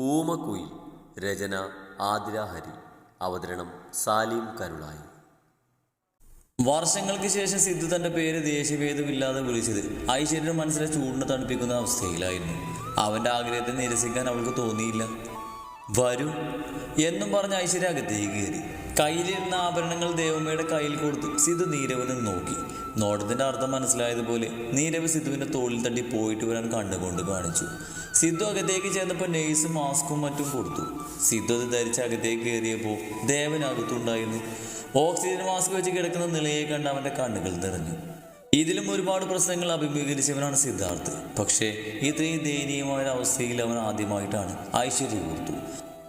ഊമക്കുയിൽ രചന ആതിര ഹരി അവതരണം സാലിം കരുളായി. വർഷങ്ങൾക്ക് ശേഷം സിദ്ധു തന്റെ പേര് ദേശഭേദമില്ലാതെ വിളിച്ചത് ഐശ്വര്യം മനസ്സിലെ ചൂടിനെ തണുപ്പിക്കുന്ന അവസ്ഥയിലായിരുന്നു. അവന്റെ ആഗ്രഹത്തെ നിരസിക്കാൻ അവൾക്ക് തോന്നിയില്ല. വരൂ എന്നും പറഞ്ഞ് ഐശ്വര്യ അകത്തേക്ക് കയറി. കയ്യിലിരുന്ന ആഭരണങ്ങൾ ദേവമ്മയുടെ കയ്യിൽ കൊടുത്തു. സിധു നീരവനെ നോക്കി. നോട്ടത്തിന്റെ അർത്ഥം മനസ്സിലായതുപോലെ നീരവ് സിധുവിന്റെ തോളിൽ തട്ടി പോയിട്ട് വരാൻ കണ്ണുകൊണ്ട് കാണിച്ചു. സിദ്ധു അകത്തേക്ക് ചേർന്നപ്പോൾ നെയ്സും മാസ്കും മറ്റും കൊടുത്തു. സിദ്ധു അത് ധരിച്ച് അകത്തേക്ക് കയറിയപ്പോൾ ദേവൻ അകത്തുണ്ടായിരുന്നു. ഓക്സിജൻ മാസ്ക് വെച്ച് കിടക്കുന്ന നിലയെ കണ്ട് അവന്റെ കണ്ണുകൾ നിറഞ്ഞു. ഇതിലും ഒരുപാട് പ്രശ്നങ്ങൾ അഭിമുഖീകരിച്ചവനാണ് സിദ്ധാർത്ഥ്. പക്ഷേ ഇത്രയും ദയനീയമായ അവസ്ഥയിൽ അവൻ ആദ്യമായിട്ടാണ് ഐശ്വര്യ ഓർത്തു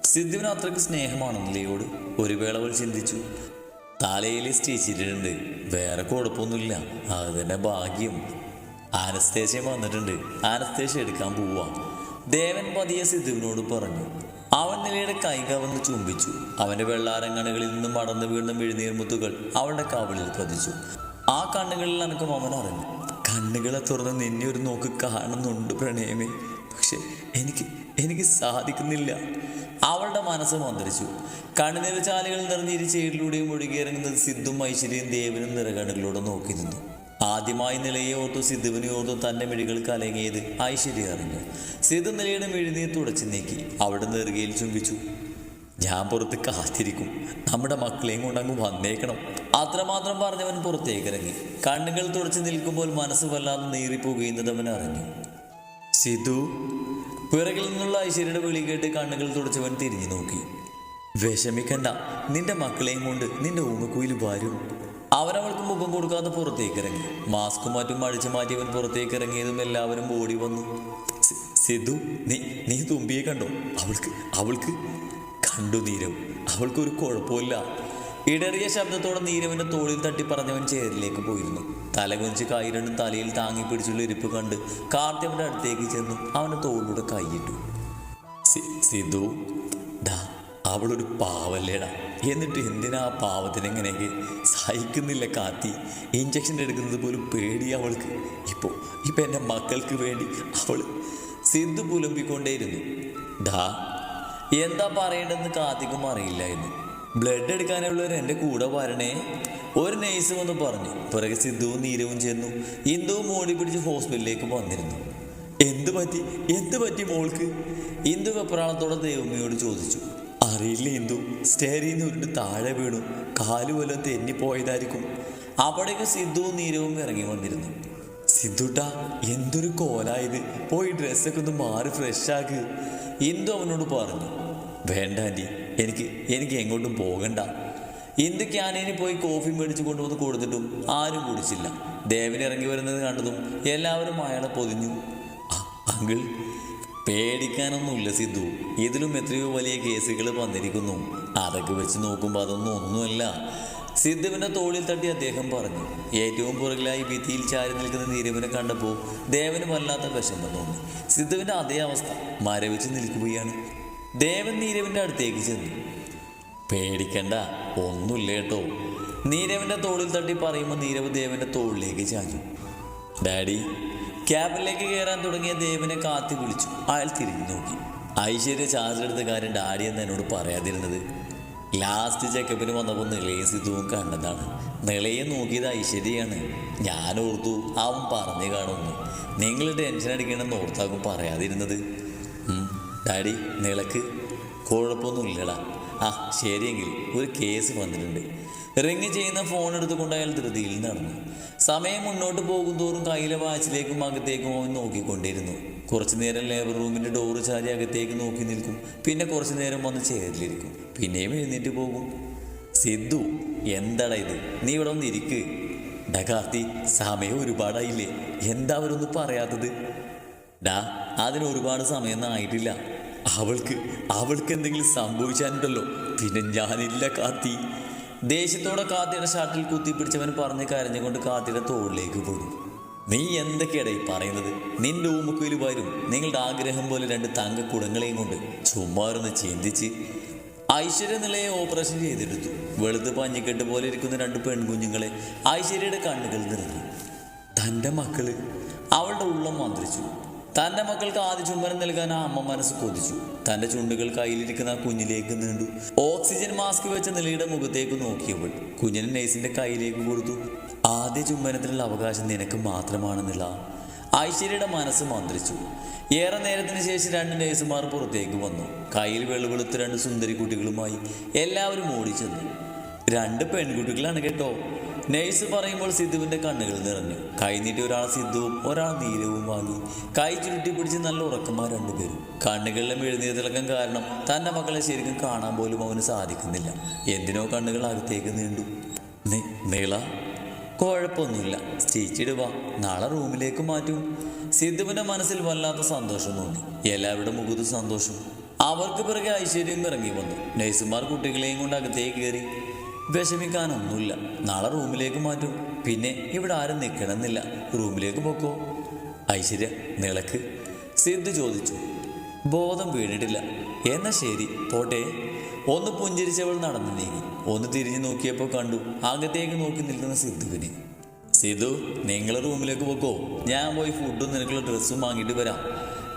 സിദ്ധുവിന് അത്രയ്ക്ക് സ്നേഹമാണ് നിലയോട് ഒരു വേള അവൾ ചിന്തിച്ചു. തലയിൽ സ്റ്റിച്ചിട്ടുണ്ട് വേറെ കുഴപ്പമൊന്നുമില്ല. അത് തന്നെ ഭാഗ്യം. ആനസ്തേഷ്യ വന്നിട്ടുണ്ട്. ആനസ്തേഷ്യ എടുക്കാൻ പോവാം. ദേവൻ പതിയെ സിദ്ധുവിനോട് പറഞ്ഞു. അവൻ നിലയുടെ കൈ കവന്ന് ചുംബിച്ചു. അവന്റെ വെള്ളാരങ്ങണകളിൽ നിന്നും മടന്നു വീണ മെഴുനീർമുത്തുകൾ അവളുടെ കവളിൽ പതിച്ചു. ആ കണ്ണുകളിൽ അനക്കും അവൻ അറിഞ്ഞു. കണ്ണുകളെ തുറന്ന് നിന്നെ ഒരു നോക്ക് കാണുന്നുണ്ട് പ്രണയമേ. പക്ഷെ എനിക്ക് എനിക്ക് സാധിക്കുന്നില്ല. അവളുടെ മനസ്സ് മന്ത്രിച്ചു കണ്ണുനീർ ചാലുകൾ നിറഞ്ഞിരി ചേരിലൂടെയും ഒഴുകിയിറങ്ങുന്നത് സിദ്ധും ഐശ്വര്യയും ദേവനും നിറകണ്ണുകളോട് നോക്കി നിന്നു. ആദ്യമായി നിലയെ ഓർത്തു സിദ്ധുവിനെ ഓർത്തു തന്റെ മിഴികൾ കലങ്ങിയത് ഐശ്വര്യ അറിഞ്ഞു. സിദ്ധു നിലയുടെ മിഴിനീർ തുടച്ചു നീക്കി. അവിടെ നെറുകയിൽ ചുംബിച്ചു. ഞാൻ പുറത്ത് കാത്തിരിക്കും. നമ്മുടെ മക്കളെയും കൊണ്ടങ്ങ് വന്നേക്കണം. അത്രമാത്രം പറഞ്ഞവൻ പുറത്തേക്ക് ഇറങ്ങി കണ്ണുകൾ തുടച്ചു നിൽക്കുമ്പോൾ മനസ്സ് വല്ലാതെ നീറിപ്പോകുന്നത് അവൻ അറിഞ്ഞു. സിധു പിറകിൽ നിന്നുള്ള ഐശ്വര്യയുടെ വിളി കേട്ട് കണ്ണുകൾ തുടച്ചവൻ തിരിഞ്ഞു നോക്കി. വിഷമിക്കണ്ട. നിന്റെ മക്കളെയും കൊണ്ട് നിന്റെ ഊമക്കുയിൽ വരും. അവരവൾക്ക് മുഖം കൊടുക്കാതെ പുറത്തേക്ക് ഇറങ്ങി. മാസ്ക് മാറ്റും അഴിച്ചു മാറ്റിയവൻ പുറത്തേക്ക് ഇറങ്ങിയതും എല്ലാവരും ഓടി വന്നു. സിദ്ധു നീ നീ തുമ്പിയെ കണ്ടോ? അവൾക്ക് അവൾക്ക് കണ്ടു നീരും അവൾക്കൊരു കുഴപ്പമില്ല. ഇടറിയ ശബ്ദത്തോടെ നീരവന്റെ തോളിൽ തട്ടി പറഞ്ഞവൻ ചേരിലേക്ക് പോയിരുന്നു. തലകുഞ്ച് കൈ രണ്ടും തലയിൽ താങ്ങി പിടിച്ചുള്ള ഇരിപ്പ് കണ്ട് കാർത്തിയവന്റെ അടുത്തേക്ക് ചെന്നു അവന്റെ തോളിലൂടെ കൈയിട്ടു. സിധു അവളൊരു പാവല്ലേടാ. എന്നിട്ട് എന്തിനാ ആ പാവത്തിനെങ്ങനെയൊക്കെ സഹിക്കുന്നില്ല കാത്തി ഇഞ്ചക്ഷൻ എടുക്കുന്നത് പോലും പേടി അവൾക്ക്. ഇപ്പോൾ ഇപ്പം എന്റെ മക്കൾക്ക് വേണ്ടി അവൾ സിദ്ധു പുലമ്പിക്കൊണ്ടേയിരുന്നു. ഡാ എന്താ പറയേണ്ടതെന്ന് കാത്തിക്കും അറിയില്ലായിരുന്നു. ബ്ലഡ് എടുക്കാനുള്ളവർ എന്റെ കൂടെ വരണേ. ഒരു നേഴ്സ് വന്ന് പറഞ്ഞു പിറകെ സിദ്ധുവും നീരവും ചെന്നു. ഇന്ദുവും മോടി പിടിച്ച് ഹോസ്പിറ്റലിലേക്ക് വന്നിരുന്നു. എന്ത് പറ്റി? എന്ത് പറ്റി മോൾക്ക്? ഇന്ദു വെപ്രാളത്തോടെ ദേവമ്മയോട് ചോദിച്ചു അറിയില്ല ഇന്ദു സ്റ്റേരിയിൽ നിന്ന് ഉരുണ്ട് താഴെ വീണു. കാലു വല്ലതും തെന്നിപ്പോയതായിരിക്കും അവിടേക്ക് സിദ്ധുവും നീരവും ഇറങ്ങി വന്നിരുന്നു. സിദ്ധുട്ട എന്തൊരു കോലായത് പോയി ഡ്രസ്സൊക്കെ ഒന്ന് മാറി ഫ്രഷാക്ക് ഇന്ദു അവനോട് പറഞ്ഞു വേണ്ട ആന്റി എനിക്ക് എനിക്ക് എങ്ങോട്ടും പോകണ്ട. ഇന്ദു ക്യാനീനിൽ പോയി കോഫി മേടിച്ചു കൊണ്ടുവന്ന് കൊടുത്തിട്ടും ആരും കുടിച്ചില്ല. ദേവൻ ഇറങ്ങി വരുന്നത് കണ്ടതും എല്ലാവരും അയാളെ പൊതിഞ്ഞു. അങ്കിൾ പേടിക്കാനൊന്നുമില്ല സിദ്ധു. ഇതിലും എത്രയോ വലിയ കേസുകൾ വന്നിരിക്കുന്നു. അതൊക്കെ വെച്ച് നോക്കുമ്പോൾ അതൊന്നും ഒന്നുമല്ല. സിദ്ധുവിന്റെ തോളിൽ തട്ടി അദ്ദേഹം പറഞ്ഞു ഏറ്റവും പുറകിലായി ഭിത്തിയിൽ ചാരി നിൽക്കുന്ന നീരവിനെ കണ്ടപ്പോൾ ദേവന് വല്ലാത്ത വിഷമം തോന്നി. സിദ്ധുവിന്റെ അതേ അവസ്ഥ. മരവിച്ച് നിൽക്കുകയാണ്. ദേവൻ നീരവിന്റെ അടുത്തേക്ക് ചെന്നു. പേടിക്കണ്ട ഒന്നുമില്ല കേട്ടോ. നീരവിന്റെ തോളിൽ തട്ടി പറയുമ്പോൾ നീരവ് ദേവന്റെ തോളിലേക്ക് ചാഞ്ഞു. ഡാഡി ക്യാബിലേക്ക് കയറാൻ തുടങ്ങിയ ദേവനെ കാത്തി വിളിച്ചു. അയാൾ തിരിഞ്ഞു നോക്കി. ഐശ്വര്യ ചാർജ് എടുത്ത കാര്യം ഡാഡി എന്ന് എന്നോട് പറയാതിരുന്നത്? ലാസ്റ്റ് ചെക്കപ്പിന് വന്നപ്പോൾ നിളയും സിദ്ധുവും കണ്ടതാണ്. നിളയെ നോക്കിയത് ഐശ്വര്യയാണ്. ഞാൻ ഓർത്തു അവൻ പറഞ്ഞു കാണുന്നു നിങ്ങൾ ടെൻഷൻ അടിക്കണമെന്ന് ഓർത്താകും പറയാതിരുന്നത്. ഡാഡി നിളക്ക് കുഴപ്പമൊന്നുമില്ലടാ. ആ ശരിയെങ്കിൽ ഒരു കേസ് വന്നിട്ടുണ്ട്. റിങ് ചെയ്യുന്ന ഫോൺ എടുത്തുകൊണ്ട് അയാൾ ധൃതിയിൽ നടന്നു. സമയം മുന്നോട്ട് പോകുന്തോറും കയ്യിലെ വാച്ചിലേക്കും അകത്തേക്കും അവൻ നോക്കിക്കൊണ്ടിരുന്നു. കുറച്ചു നേരം ലേബർ റൂമിന്റെ ഡോറ് ചാരി അകത്തേക്ക് നോക്കി നിൽക്കും. പിന്നെ കുറച്ചു നേരം വന്ന് ചേരിലിരിക്കും പിന്നെയും എഴുന്നേറ്റ് പോകും. സിദ്ധു എന്താടാ ഇത്? നീ ഇവിടെ ഒന്ന് ഇരിക്ക് ഡാ സമയം ഒരുപാടായില്ലേ? എന്താ അവരൊന്നും പറയാത്തത്? ഡാ അതിന് ഒരുപാട് സമയമൊന്നും ആയിട്ടില്ല. അവൾക്ക് അവൾക്ക് എന്തെങ്കിലും സംഭവിച്ചാലുണ്ടല്ലോ. പിന്നെ ഞാനില്ല കാത്തി. ദേഷ്യത്തോടെ കാത്തിയുടെ ഷാട്ടിൽ കുത്തിപ്പിടിച്ചവൻ പറഞ്ഞ് കരഞ്ഞുകൊണ്ട് കാത്തിയുടെ തോളിലേക്ക് പോയി നീ എന്തൊക്കെയാടേ പറയുന്നത്? നിന്റെ ഊമക്കുയിൽ വരും. നിങ്ങളുടെ ആഗ്രഹം പോലെ രണ്ട് തങ്ക കുടങ്ങളെയും കൊണ്ട് ചുമ്മാരൊന്ന് ചിന്തിച്ച്. ഐശ്വര്യ നിലയെ ഓപ്പറേഷൻ ചെയ്തെടുത്തു. വെളുത്ത് പഞ്ഞിക്കെട്ട് പോലെ ഇരിക്കുന്ന രണ്ട് പെൺകുഞ്ഞുങ്ങളെ ഐശ്വര്യയുടെ കണ്ണുകൾ നിറഞ്ഞു. തന്റെ മക്കൾ? അവളുടെ ഉള്ളം മന്ത്രിച്ചു. തന്റെ മക്കൾക്ക് ആദ്യ ചുംബനം നൽകാൻ ആ അമ്മ മനസ്സ് കൊതിച്ചു. തന്റെ ചുണ്ടുകൾ കയ്യിലിരിക്കുന്ന കുഞ്ഞിലേക്ക് നീണ്ടു. ഓക്സിജൻ മാസ്ക് വെച്ച നിലയുടെ മുഖത്തേക്ക് നോക്കിയപ്പോൾ കുഞ്ഞിന് നേഴ്സിന്റെ കയ്യിലേക്ക് കൊടുത്തു. ആദ്യ ചുംബനത്തിനുള്ള അവകാശം നിനക്ക് മാത്രമാണെന്നില്ല. ഐശ്വര്യയുടെ മനസ്സ് മന്ത്രിച്ചു. ഏറെ നേരത്തിന് ശേഷം രണ്ട് നേഴ്സുമാർ പുറത്തേക്ക് വന്നു. കയ്യിൽ വെളുവെളുത്ത് രണ്ട് സുന്ദരി കുട്ടികളുമായി എല്ലാവരും ഓടിച്ചെന്നു രണ്ട് പെൺകുട്ടികളാണ് കേട്ടോ. നേഴ്സ് പറയുമ്പോൾ സിദ്ധുവിന്റെ കണ്ണുകൾ നിറഞ്ഞു. കൈനീട്ടി ഒരാൾ സിദ്ധുവും ഒരാൾ നീരവും വാങ്ങി. കൈ ചുരുട്ടി പിടിച്ച് നല്ല ഉറക്കന്മാർ രണ്ടുപേരും. കണ്ണുകളിലും എഴുന്നേതിളക്കം കാരണം തന്റെ മക്കളെ ശരിക്കും കാണാൻ പോലും അവന് സാധിക്കുന്നില്ല. എന്തിനോ കണ്ണുകൾ അകത്തേക്ക് നീണ്ടു. നീള കുഴപ്പമൊന്നുമില്ല. സ്റ്റിച്ചിടുക നാളെ റൂമിലേക്ക് മാറ്റും. സിദ്ധുവിന്റെ മനസ്സിൽ വല്ലാത്ത സന്തോഷം തോന്നി. എല്ലാവരുടെ മുഖത്ത് സന്തോഷം. അവർക്ക് പിറകെ ഐശ്വര്യം ഇറങ്ങി വന്നു. നഴ്സുമാർ കുട്ടികളെയും കൊണ്ട് അകത്തേക്ക് കയറി. വിഷമിക്കാനൊന്നുമില്ല. നാളെ റൂമിലേക്ക് മാറ്റും. പിന്നെ ഇവിടെ ആരും നിൽക്കണമെന്നില്ല റൂമിലേക്ക് പൊക്കോ. ഐശ്വര്യ നിളക്ക് സിദ്ധു ചോദിച്ചു. ബോധം വീണിട്ടില്ല. എന്നാ ശരി പോട്ടെ. ഒന്ന് പുഞ്ചിരിച്ചവൾ നടന്നു നീങ്ങി. ഒന്ന് തിരിഞ്ഞു നോക്കിയപ്പോൾ കണ്ടു. അകത്തേക്ക് നോക്കി നിൽക്കുന്ന സിദ്ധുവിനെ സിദ്ധു നിങ്ങൾ റൂമിലേക്ക് പോക്കോ. ഞാൻ പോയി ഫുഡും നിനക്കുള്ള ഡ്രസ്സും വാങ്ങിയിട്ട് വരാം.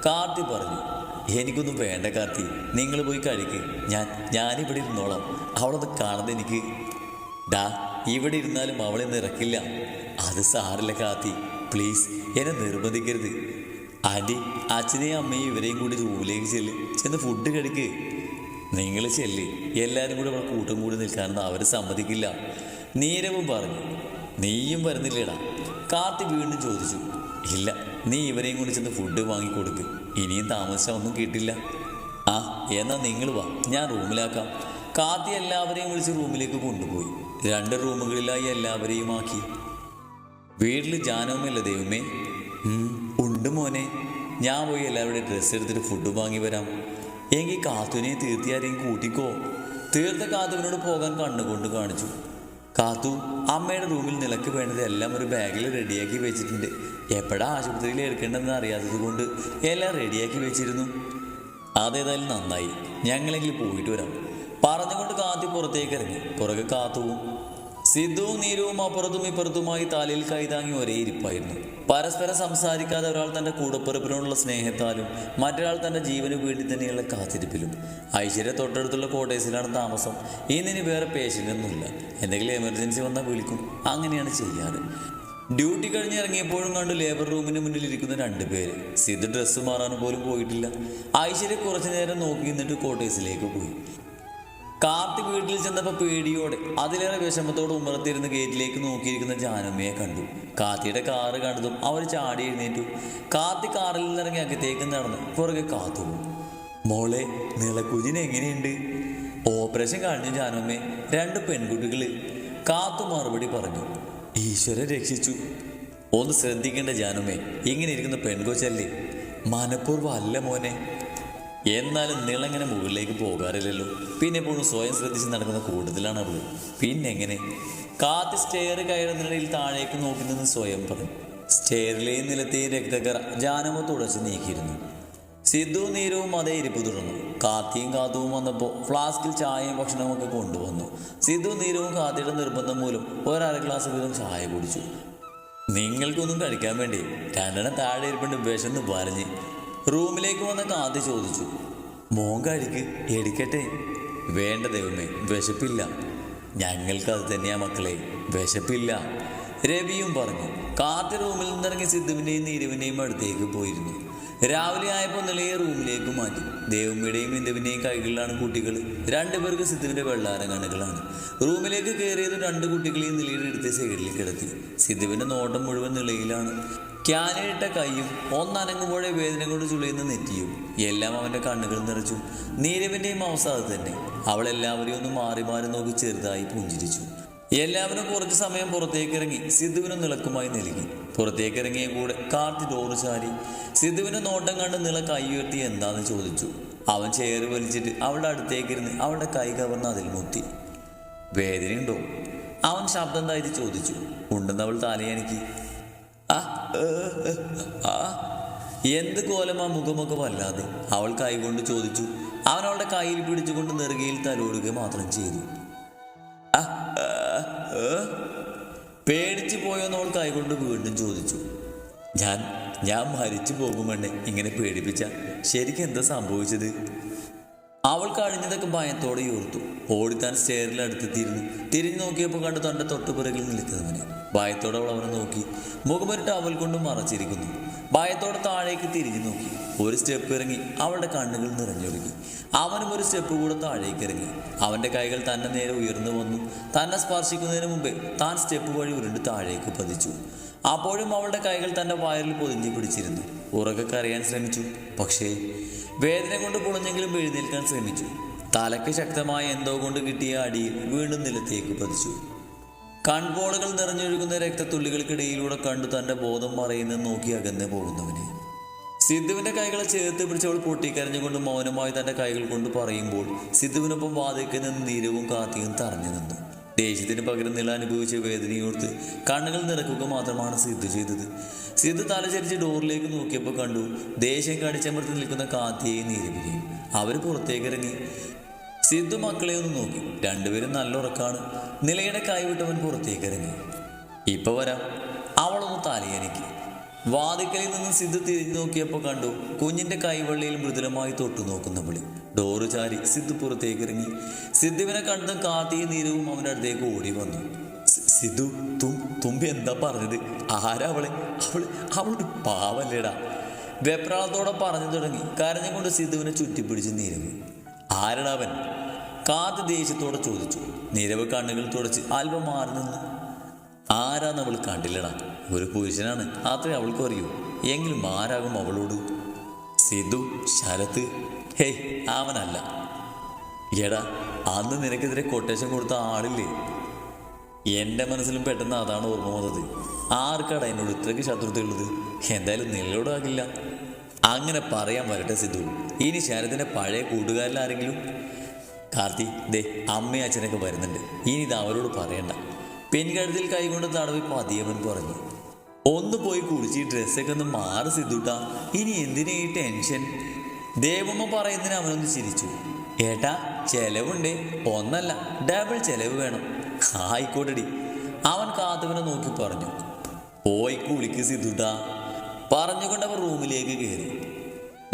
കാർത്തി പറഞ്ഞു. എനിക്കൊന്നും വേണ്ട കാത്തി നിങ്ങൾ പോയി കഴിക്ക്. ഞാൻ ഞാനിവിടെ ഇരുന്നോളാം. അവളത് കാണുന്നത് എനിക്ക്. ഡാ ഇവിടെ ഇരുന്നാലും അവളെ നിറക്കില്ല. അത് സാറില്ല കാത്തി പ്ലീസ് എന്നെ നിർബന്ധിക്കരുത്. ആന്റി അച്ഛനെയും അമ്മയും ഇവരെയും കൂടി റൂമിലേക്ക് ചെല്ല്. ചെന്ന് ഫുഡ് കഴിക്ക്. നിങ്ങൾ ചെല്ല്. എല്ലാവരും കൂടി അവളെ കൂട്ടം കൂടി നിൽക്കാനൊന്നും അവർ സമ്മതിക്കില്ല. നീരവും പറഞ്ഞു. നീയും വരുന്നില്ലേടാ. കാത്തി വീണ്ടും ചോദിച്ചു. ഇല്ല നീ ഇവരെയും കൊണ്ട് ചെന്ന് ഫുഡ് വാങ്ങിക്കൊടുക്ക്. ഇനിയും താമസിച്ചാൽ ഒന്നും കിട്ടില്ല. ആ എന്നാ നിങ്ങൾ വാ. ഞാൻ റൂമിലാക്കാം. കാത്തി എല്ലാവരെയും വിളിച്ച് റൂമിലേക്ക് കൊണ്ടുപോയി. രണ്ട് റൂമുകളിലായി എല്ലാവരെയും ആക്കി വീട്ടിൽ ജാനവുമില്ല ദൈവമേ? ഉണ്ട് മോനെ. ഞാൻ പോയി എല്ലാവരുടെയും ഡ്രസ്സ് എടുത്തിട്ട് ഫുഡ് വാങ്ങി വരാം. എങ്കിൽ കാത്തുവിനെ തീർത്തിയാരെയും കൂട്ടിക്കോ. തീർത്ത കാത്തുവിനോട് പോകാൻ കണ്ണുകൊണ്ട് കാണിച്ചു. കാത്തു അമ്മയുടെ റൂമിൽ നിലയ്ക്ക് വേണ്ടത് എല്ലാം ഒരു ബാഗിൽ റെഡിയാക്കി വെച്ചിട്ടുണ്ട്. എപ്പോഴാ ആശുപത്രിയിൽ എടുക്കേണ്ടതെന്ന് അറിയാത്തത് കൊണ്ട് എല്ലാം റെഡിയാക്കി വെച്ചിരുന്നു. അതേതായാലും നന്നായി. ഞങ്ങളെങ്കിലും പോയിട്ട് വരാം. പറഞ്ഞുകൊണ്ട് കാത്തി പുറത്തേക്ക് ഇറങ്ങി. പുറകെ കാത്തുവും. സിദ്ധുവും നീരവും അപ്പുറത്തും ഇപ്പുറത്തുമായി തലയിൽ കൈതാങ്ങി ഒരേ ഇരിപ്പായിരുന്നു. പരസ്പരം സംസാരിക്കാതെ ഒരാൾ തന്റെ കൂടപ്പിറപ്പിനോടുള്ള സ്നേഹത്താലും മറ്റൊരാൾ തന്റെ ജീവന് വേണ്ടി തന്നെയുള്ള കാത്തിരിപ്പിലും. ഐശ്വര്യ തൊട്ടടുത്തുള്ള കോട്ടേഴ്സിലാണ് താമസം. ഇന്നിനി വേറെ പേഷ്യന്റ് ഒന്നുമില്ല എന്തെങ്കിലും എമർജൻസി വന്നാൽ വിളിക്കും. അങ്ങനെയാണ് ചെയ്യാറ്. ഡ്യൂട്ടി കഴിഞ്ഞ് ഇറങ്ങിയപ്പോഴും കണ്ട് ലേബർ റൂമിന് മുന്നിൽ ഇരിക്കുന്ന രണ്ട് പേര്. സിദ്ധ ഡ്രസ്സ് മാറാൻ പോലും പോയിട്ടില്ല. ഐശ്വര്യ കുറച്ചു നേരം നോക്കി നിന്നിട്ട് കോട്ടേഴ്സിലേക്ക് പോയി. കാർത്തി വീട്ടിൽ ചെന്നപ്പോൾ പേടിയോടെ അതിലേറെ വിഷമത്തോടെ ഉമ്മറത്തിരുന്ന് ഗേറ്റിലേക്ക് നോക്കിയിരിക്കുന്ന ജാനമ്മയെ കണ്ടു. കാത്തിയുടെ കാറ് കണ്ടതും അവർ ചാടി എഴുന്നേറ്റു. കാത്തി കാറിൽ നിന്നിറങ്ങി അകത്തേക്ക് നടന്നു. പുറകെ കാത്തു. മോളെ നിളക്കുജിന് എങ്ങനെയുണ്ട്? ഓപ്പറേഷൻ കഴിഞ്ഞു ജാനമ്മേ രണ്ട് പെൺകുട്ടികൾ കാത്തു മറുപടി പറഞ്ഞു. ഈശ്വരൻ രക്ഷിച്ചു. ഒന്ന് ശ്രദ്ധിക്കേണ്ട ജാനുമേ ഇങ്ങനെ ഇരിക്കുന്ന പെൺകൊച്ചല്ലേ? മനഃപൂർവം അല്ല മോനെ. എന്നാലും നിളങ്ങനെ മുകളിലേക്ക് പോകാറില്ലല്ലോ. പിന്നെ എപ്പോഴും സ്വയം ശ്രദ്ധിച്ച് നടക്കുന്ന കൂടുതലാണ് അവൾ. പിന്നെ എങ്ങനെ? കാത്ത് സ്റ്റെയർ കയറുന്നതിനിടയിൽ താഴേക്ക് നോക്കി നിന്ന് സ്വയം പറഞ്ഞു. സ്റ്റെയറിലെയും നിലത്തെയും രക്തക്കറ ജാനമോ തുടച്ച് നീക്കിയിരുന്നു. സിദ്ധു നീരവും അതേ ഇരിപ്പ് തുടർന്നു. കാത്തിയും കാത്തുവും വന്നപ്പോൾ ഫ്ലാസ്കിൽ ചായയും ഭക്ഷണവും ഒക്കെ കൊണ്ടുവന്നു. സിദ്ധു നീരവും കാത്തിയുടെ നിർബന്ധം മൂലം ഒരര ഗ്ലാസ് വീതം ചായ കുടിച്ചു. നിങ്ങൾക്കൊന്നും കഴിക്കാൻ വേണ്ടി രണ്ടെണ്ണം താഴെ ഇരിപ്പുണ്ട് വിശന്ന് പറഞ്ഞ് റൂമിലേക്ക് വന്ന് കാത് ചോദിച്ചു. മോൻ കഴിക്ക് എടുക്കട്ടെ. വേണ്ട ദൈവമേ വിശപ്പില്ല. ഞങ്ങൾക്ക് അത് തന്നെയാ മക്കളെ വിശപ്പില്ല. രവിയും പറഞ്ഞു. കാത്ത് റൂമിൽ നിന്നിറങ്ങി സിദ്ധുവിന്റെയും നീരുവിന്റെയും അടുത്തേക്ക് പോയിരുന്നു. രാവിലെ ആയപ്പോൾ നിലയെ റൂമിലേക്ക് മാറ്റി. ദേവമ്മയുടെയും ഇന്ദുവിന്റെയും കൈകളിലാണ് കുട്ടികൾ. രണ്ടുപേർക്ക് സിദ്ധുവിന്റെ വെള്ളാരം കണ്ണുകളാണ്. റൂമിലേക്ക് കയറിയത് രണ്ട് കുട്ടികളെയും നിലയുടെ എടുത്ത് സൈഡിൽ കിടത്തി. സിദ്ധുവിന്റെ നോട്ടം മുഴുവൻ നിലയിലാണ് ക്യാനിട്ട കൈയും ഒന്നനങ്ങുമ്പോഴേ വേദന കൊണ്ട് ചുളിയുന്ന നെറ്റിയും എല്ലാം അവന്റെ കണ്ണുകൾ നിറച്ചു. നീരവിന്റെയും അവസ്ഥ തന്നെ. അവൾ എല്ലാവരെയും ഒന്ന് മാറി മാറി നോക്കി ചെറുതായി പുഞ്ചിരിച്ചു. എല്ലാവരും കുറച്ച് സമയം പുറത്തേക്ക് ഇറങ്ങി സിദ്ധുവിന് നിളക്കുമായി നൽകി. പുറത്തേക്ക് ഇറങ്ങിയ കൂടെ കാർത്തി ഡോറ് ചാരി സിദ്ധുവിന് നോട്ടം കണ്ട് നിള കൈ ഉയർത്തി എന്താണെന്ന് ചോദിച്ചു. അവൻ ചേറ് വലിച്ചിട്ട് അവളുടെ അടുത്തേക്ക് ഇരുന്ന് അവളുടെ കൈ കവർന്ന് അതിൽ മുത്തി. വേദനയുണ്ടോ? അവൻ ശബ്ദം തായി ചോദിച്ചു. ഉണ്ടെന്ന് അവൾ തലയണിക്ക് ആ എന്ത് കോലമാ മുഖമൊക്കെ വല്ലാതെ? അവൾ കൈകൊണ്ട് ചോദിച്ചു. അവൻ അവളുടെ കയ്യിൽ പിടിച്ചുകൊണ്ട് നെറുകയിൽ തലോടുക മാത്രം ചെയ്തു. പേടിച്ചു പോയോന്ന് അവൾ കൈകൊണ്ട് വീണ്ടും ചോദിച്ചു. ഞാൻ ഞാൻ മരിച്ചു പോകുമെന്നെ ഇങ്ങനെ പേടിപ്പിച്ച ശരിക്കും എന്താ സംഭവിച്ചത്? അവൾ കഴിഞ്ഞതൊക്കെ ഭയത്തോടെ ഓർത്തു. ഓടിത്താൻ സ്റ്റെയറിൽ അടുത്തെത്തിയിരുന്നു. തിരിഞ്ഞു നോക്കിയപ്പോൾ കണ്ടു തന്റെ തൊട്ടുപിറകിൽ നിൽക്കുന്നവനെ ഭയത്തോടെ അവൾ അവനെ നോക്കി. മുഖമൊരു അവൽ കൊണ്ട് മറച്ചിരിക്കുന്നു. ഭയത്തോടെ താഴേക്ക് തിരിഞ്ഞു നോക്കി. ഒരു സ്റ്റെപ്പ് ഇറങ്ങി. അവളുടെ കണ്ണുകൾ നിറഞ്ഞൊഴുകി. അവനും ഒരു സ്റ്റെപ്പ് കൂടെ താഴേക്ക് ഇറങ്ങി. അവന്റെ കൈകൾ തന്നെ നേരെ ഉയർന്നു വന്നു. തന്നെ സ്പർശിക്കുന്നതിന് മുമ്പേ താൻ സ്റ്റെപ്പ് വഴി ഉരുണ്ട് താഴേക്ക് പതിച്ചു. അപ്പോഴും അവളുടെ കൈകൾ തന്റെ വയറിൽ പൊതിഞ്ഞു പിടിച്ചിരുന്നു. ഉറക്കെ കരയാൻ ശ്രമിച്ചു. പക്ഷേ വേദന കൊണ്ട് പൊളിഞ്ഞെങ്കിലും എഴുന്നേൽക്കാൻ ശ്രമിച്ചു. തലയ്ക്ക് ശക്തമായ എന്തോ കൊണ്ട് കിട്ടിയ അടി വീണ്ടും നിലത്തേക്ക് പതിച്ചു. കൺപോളകൾ നിറഞ്ഞൊഴുകുന്ന രക്തത്തുള്ളികൾക്കിടയിലൂടെ കണ്ടു തന്റെ ബോധം മറയുന്നത് നോക്കി അകന്ന് പോകുന്നവന്. സിദ്ധുവിന്റെ കൈകളെ ചേർത്ത് പിടിച്ചവൾ പൊട്ടിക്കരഞ്ഞുകൊണ്ട് മൗനമായി തന്റെ കൈകൾ കൊണ്ട് പറയുമ്പോൾ സിദ്ധുവിനൊപ്പം വാതിക്കൽ നിന്ന് നീരവും കാത്തിയും തറഞ്ഞു നിന്നു. ദേഷ്യത്തിന് പകരം നില അനുഭവിച്ച വേദനയോർത്ത് കണ്ണുകൾ നിറക്കുക മാത്രമാണ് സിദ്ധു ചെയ്തത്. സിദ്ധു തലചരിച്ച് ഡോറിലേക്ക് നോക്കിയപ്പോൾ കണ്ടു ദേഷ്യം കടിച്ചമർത്തി നിൽക്കുന്ന കാത്തിയെയും നീരവിനെയും അവർ പുറത്തേക്ക് ഇറങ്ങി സിദ്ധു മക്കളെ ഒന്ന് നോക്കി. രണ്ടുപേരും നല്ല ഉറക്കാണ്. നിലയുടെ കൈവിട്ടവൻ പുറത്തേക്ക് ഇറങ്ങി. ഇപ്പൊ വരാം. അവളൊന്ന് തലയനക്കി. വാതിക്കലിൽ നിന്ന് സിദ്ധു തിരിഞ്ഞു നോക്കിയപ്പോൾ കണ്ടു കുഞ്ഞിന്റെ കൈവള്ളിയിൽ മൃദുലമായി തൊട്ടു നോക്കുന്ന വിളി ഡോറ് ചാരി സിദ്ധു പുറത്തേക്ക് ഇറങ്ങി. സിദ്ധുവിനെ കണ്ടതും കാത്തിയും നീരവും അവന്റെ അടുത്തേക്ക് ഓടി വന്നു. സിദ്ധു തും തുമ്പി എന്താ പറഞ്ഞത്? ആരാ അവളെ? അവൾ അവളൊരു പാവല്ലേടാ. വെപ്രാളത്തോടെ പറഞ്ഞു തുടങ്ങി. കരഞ്ഞുകൊണ്ട് സിദ്ധുവിനെ ചുറ്റിപ്പിടിച്ച് നീരവ് ആരടാ കാത്ത് ദേഷ്യത്തോടെ ചോദിച്ചു. നിരവ് കണ്ണുകൾ തുടച്ച് അല്പം മാറി നിന്ന്. ആരാന്ന് അവൾ കണ്ടില്ലടാ. ഒരു പുരുഷനാണ്. അത്രേ അവൾക്ക് അറിയൂ. എങ്കിലും ആരാകും അവളോട്? സിദ്ധു ശരത്ത് ഹേയ് അവനല്ല. എടാ അന്ന് നിനക്കെതിരെ കൊട്ടേഷൻ കൊടുത്ത ആളില്ലേ? എന്റെ മനസ്സിലും പെട്ടെന്ന് അതാണ് ഓർമ്മ വന്നത്. ആർക്കാടാ എന്നോട് ഇത്രയ്ക്ക് ശത്രുതയുള്ളത് എന്തായാലും നിലയോടാകില്ല അങ്ങനെ പറയാൻ വരട്ടെ സിദ്ധു. ഇനി ശരത്തിന്റെ പഴയ കൂട്ടുകാരിൽ ആരെങ്കിലും കാർത്തി ദേ അമ്മയും അച്ഛനൊക്കെ വരുന്നുണ്ട്. ഇനി ഇത് അവരോട് പറയണ്ട. പെൺകഴുത്തിൽ കൈകൊണ്ട് തടവി പതിയവൻ പറഞ്ഞു ഒന്ന് പോയി കുടിച്ച് ഈ ഡ്രസ്സൊക്കെ ഒന്ന് മാറി സിദ്ധുട്ട ഇനി എന്തിനാ ഈ ടെൻഷൻ ദേവമ്മ പറയുന്നതിന് അവനൊന്ന് ചിരിച്ചു. ഏട്ടാ ചെലവുണ്ട്. ഒന്നല്ല ഡബിൾ ചെലവ് വേണം. ആയിക്കോട്ടെടി. അവൻ കാത്തുവിനെ നോക്കി പറഞ്ഞു. പോയി കുളിക്ക് സിദ്ധുട്ട. പറഞ്ഞുകൊണ്ട് അവർ റൂമിലേക്ക് കയറി.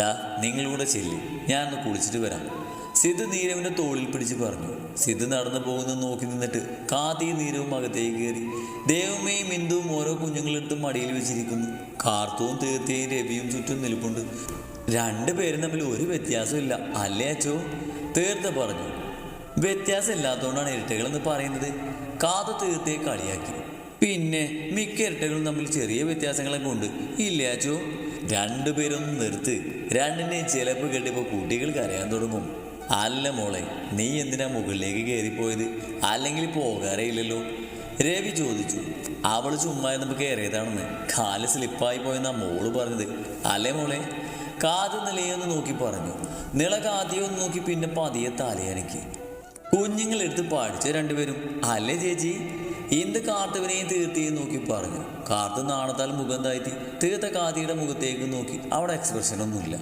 ഡാ നിങ്ങളിവിടെ ചെല്ലി. ഞാനൊന്ന് കുളിച്ചിട്ട് വരാം. സിദ്ധു നീരവിന്റെ തോളിൽ പിടിച്ച് പറഞ്ഞു. സിദ്ധു നടന്നു പോകുന്നത് നോക്കി നിന്നിട്ട് കാത്തി നീരവും അകത്തേക്ക് കയറി. ദേവമ്മയും ഇന്ദുവും ഓരോ കുഞ്ഞുങ്ങളെടുത്ത് മടിയിൽ വെച്ചിരിക്കുന്നു. കാർത്തവും തീർത്തയും രവിയും ചുറ്റും നിൽപ്പുണ്ട്. രണ്ടുപേരും തമ്മിൽ ഒരു വ്യത്യാസമില്ല. അല്ലേ അച്ചോ? തീർത്ത പറഞ്ഞു. വ്യത്യാസം ഇല്ലാത്തതുകൊണ്ടാണ് ഇരട്ടകളെന്ന് പറയുന്നത്. കാത തീർത്തെ കളിയാക്കി. പിന്നെ മിക്ക ഇരട്ടകളും തമ്മിൽ ചെറിയ വ്യത്യാസങ്ങളൊക്കെ ഉണ്ട്. ഇല്ലേ അച്ചോ? രണ്ടുപേരൊന്നും നിർത്ത്. രണ്ടിനെ ചിലപ്പ് കേട്ടിപ്പോ കുട്ടികൾ കരയാൻ തുടങ്ങും. അല്ല മോളെ നീ എന്തിനാ മുകളിലേക്ക് കയറിപ്പോയത്? അല്ലെങ്കിൽ പോകാറേ ഇല്ലല്ലോ രവി ചോദിച്ചു. അവൾ ചുമ്മാ നമുക്ക് കയറിയതാണെന്ന്. കാൽ സ്ലിപ്പായി പോയെന്നാ മോൾ പറഞ്ഞത്. അല്ലേ മോളെ? കാത് നിലയൊന്ന് നോക്കി പറഞ്ഞു. നിള കാതിയൊന്ന് നോക്കി പിന്നെ പതിയെ തലയനക്കി. കുഞ്ഞുങ്ങളെടുത്ത് പാടിച്ച രണ്ടുപേരും അല്ലേ ചേച്ചി? എന്ത് കാർത്തവനെയും തീർത്തിയും നോക്കി പറഞ്ഞു. കാർത്ത് നാണത്താൽ മുഖം താഴ്ത്തി തീർത്ത കാതിയുടെ മുഖത്തേക്ക് നോക്കി. അവിടെ എക്സ്പ്രഷൻ ഒന്നുമില്ല.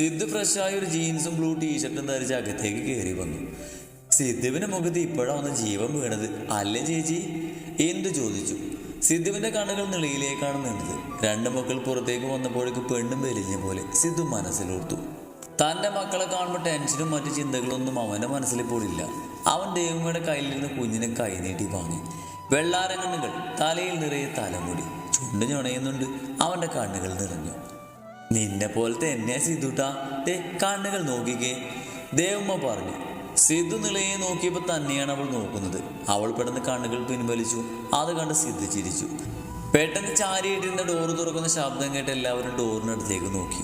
സിദ്ധു ഫ്രഷായ ഒരു ജീൻസും ബ്ലൂ ടീഷർട്ടും ധരിച്ച് അകത്തേക്ക് കയറി വന്നു. സിദ്ധുവിന്റെ മുഖത്ത് ഇപ്പോഴാണ് ജീവൻ വീണത്. അല്ലേ ചേച്ചി? എന്ത് ചോദിച്ചു? സിദ്ധുവിന്റെ കണ്ണുകൾ നിളയിലേക്കാണ് നിന്നത് രണ്ട് മക്കൾ പുറത്തേക്ക് വന്നപ്പോഴേക്ക് പെണ്ണും വലിഞ്ഞ പോലെ സിദ്ധു മനസ്സിലോർത്തു. തന്റെ മക്കളെ കാണുമ്പോൾ ടെൻഷനും മറ്റു ചിന്തകളൊന്നും അവന്റെ മനസ്സിലിപ്പോൾ ഇല്ല. അവൻ ദേവമ്മയുടെ നിന്ന് കുഞ്ഞിനെ കൈനീട്ടി വാങ്ങി. വെള്ളാരങ്ങണ്ണുകൾ തലയിൽ നിറയെ തലമുടി. ചുണ്ട് ഞൊണയുന്നുണ്ട്. അവന്റെ കണ്ണുകൾ നിറഞ്ഞു. നിന്നെ പോലത്തെ എന്നെ സിദ്ധുട്ടാ ദേ കണ്ണുകൾ നോക്കിക്കേ. ദേവമ്മ പറഞ്ഞു സിദ്ധു നിലയെ നോക്കിയപ്പോൾ തന്നെയാണ് അവൾ നോക്കുന്നത്. അവൾ പെട്ടെന്ന് കണ്ണുകൾ പിൻവലിച്ചു. അത് കണ്ട് സിദ്ധു ചിരിച്ചു. പെട്ടെന്ന് ചാരിയിട്ടിരുന്ന ഡോറ് തുറക്കുന്ന ശബ്ദം കേട്ട് എല്ലാവരും ഡോറിനടുത്തേക്ക് നോക്കി.